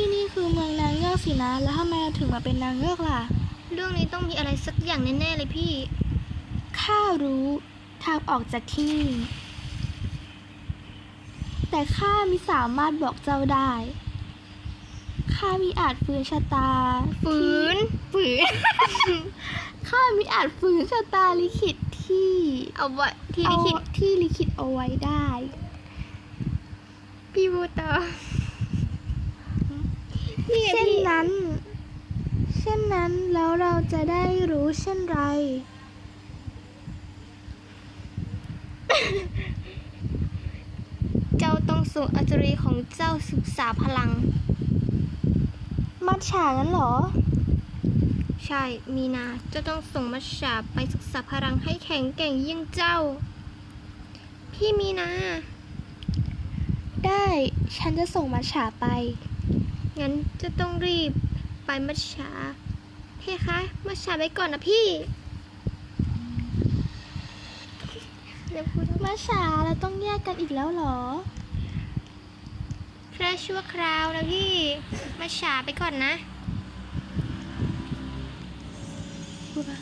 ที่นี่คือเมืองนางเงือกสินะ แล้วทำไมเราถึงมาเป็นนางเงือกล่ะ เรื่องนี้ต้องมีอะไรสักอย่างแน่ๆเลยพี่ ข้ารู้ทางออกจากที่นี่แต่ข้ามิสามารถบอกเจ้าได้ ข้ามีอาจฝืนชะตา ฝืน ฝืน ข้ามีอาจฝืนชะตาลิขิตที่เอาไว้ที่เอาลิขิตที่ลิขิตเอาไว้ได้ พี่บูตอ นี่ไงเช่นพี่นั้น เช่นนั้นแล้วเราจะได้รู้เช่นไร เจ้าต้องส่งอัจฉรีของเจ้าศึกษาพลัง มัดฉางั้นเหรอ ใช่ มีนา เจ้าต้องส่งมัชชาไปศึกษาพลังให้แข็งแกร่งยิ่งเจ้า พี่มีนา ได้ ฉันจะส่งมัดฉาไป งั้นจะต้องรีบไปมัชชาเฮ้คะมัชชาไปก่อนนะพี่เดี๋ยวพูดมัดฉาเราต้องแยกกันอีกแล้วเหรอ แค่ชั่วคราวนะพี่มัชชาไปก่อนนะพูดปะ